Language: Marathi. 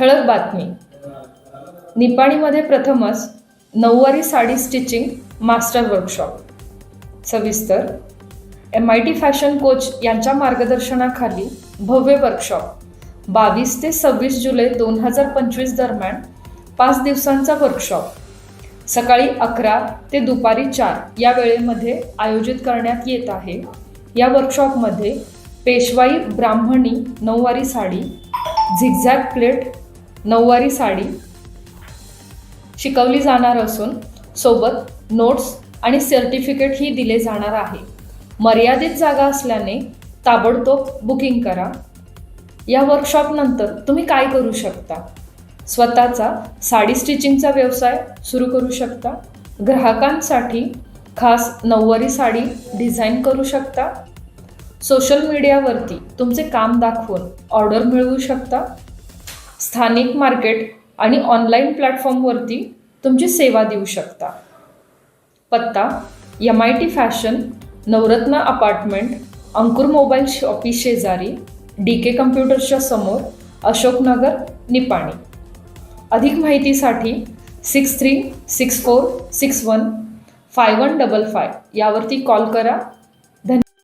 ठळक बातमी. निपाणीमध्ये प्रथमच नऊवारी साडी स्टिचिंग मास्टर वर्कशॉप. सविस्तर M I T fashion coach यांच्या मार्गदर्शनाखाली भव्य वर्कशॉप. बावीस ते सव्वीस जुलै दोन हजार पंचवीस दरम्यान पाच दिवसांचा वर्कशॉप. सकाळी अकरा ते दुपारी चार या वेळेमध्ये आयोजित करण्यात येत आहे. या वर्कशॉपमध्ये पेशवाई ब्राह्मणी नऊवारी साडी झिगझॅग प्लेट नऊवारी साडी शिकवली जाणार असून सोबत नोट्स आणि सर्टिफिकेटही दिले जाणार आहे. मर्यादित जागा असल्याने ताबडतोब बुकिंग करा. या वर्कशॉपनंतर तुम्ही काय करू शकता? स्वतःचा साडी स्टिचिंगचा व्यवसाय सुरू करू शकता. ग्राहकांसाठी खास नऊवारी साडी डिझाईन करू शकता. सोशल मीडियावरती तुमचे काम दाखवून ऑर्डर मिळवू शकता. स्थानिक मार्केट आणि ऑनलाईन प्लॅटफॉर्मवरती तुमची सेवा देऊ शकता. पत्ता M I T fashion Navratna apartment Ankur mobile shoppe शेजारी डी के कम्प्युटर्सच्या समोर अशोकनगर निपाणी. अधिक माहितीसाठी six three six four six one five one double five यावरती कॉल करा.